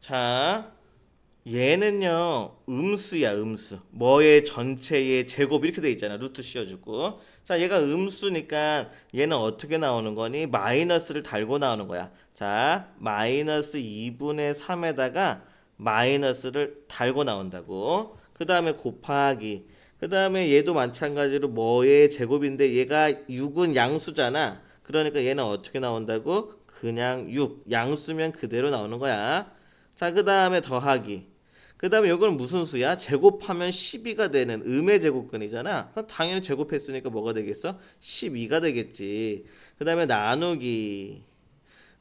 자, 얘는요 음수야 음수. 뭐의 전체의 제곱 이렇게 돼 있잖아. 루트 씌워주고. 자 얘가 음수니까 얘는 어떻게 나오는 거니? 마이너스를 달고 나오는 거야. 자 마이너스 2분의 3에다가 마이너스를 달고 나온다고. 그 다음에 곱하기. 그 다음에 얘도 마찬가지로 뭐의 제곱인데 얘가 6은 양수잖아. 그러니까 얘는 어떻게 나온다고? 그냥 6 양수면 그대로 나오는 거야 자 그 다음에 더하기 그 다음에 이건 무슨 수야? 제곱하면 12가 되는 음의 제곱근이잖아. 그럼 당연히 제곱했으니까 뭐가 되겠어? 12가 되겠지. 그 다음에 나누기.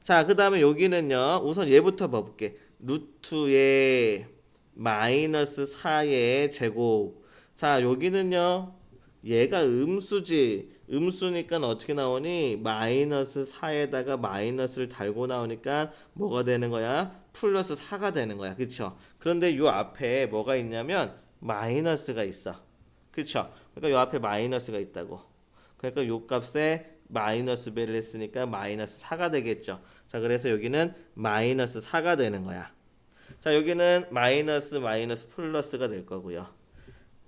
자, 그 다음에 여기는요. 우선 얘부터 봐볼게. 루트의 마이너스 4의 제곱. 자, 여기는요. 얘가 음수지. 음수니까 어떻게 나오니? 마이너스 4에다가 마이너스를 달고 나오니까 뭐가 되는 거야? 플러스 4가 되는 거야. 그쵸? 그런데 요 앞에 뭐가 있냐면 마이너스가 있어. 그쵸? 그러니까 요 앞에 마이너스가 있다고. 그러니까 요 값에 마이너스 배를 했으니까 마이너스 4가 되겠죠. 자, 그래서 여기는 마이너스 4가 되는 거야. 자, 여기는 마이너스 마이너스 플러스가 될 거고요.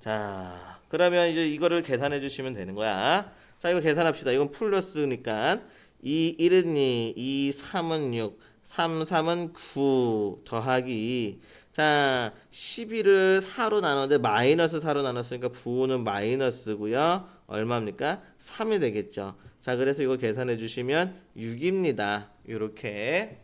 자, 그러면 이제 이거를 계산해 주시면 되는 거야. 자, 이거 계산합시다. 이건 플러스니까 2, 1은 2, 2, 3은 6, 3, 3은 9 더하기 자, 11을 4로 나눴는데 마이너스 4로 나눴으니까 부호는 마이너스고요. 얼마입니까? 3이 되겠죠. 자, 그래서 이거 계산해 주시면 6입니다. 이렇게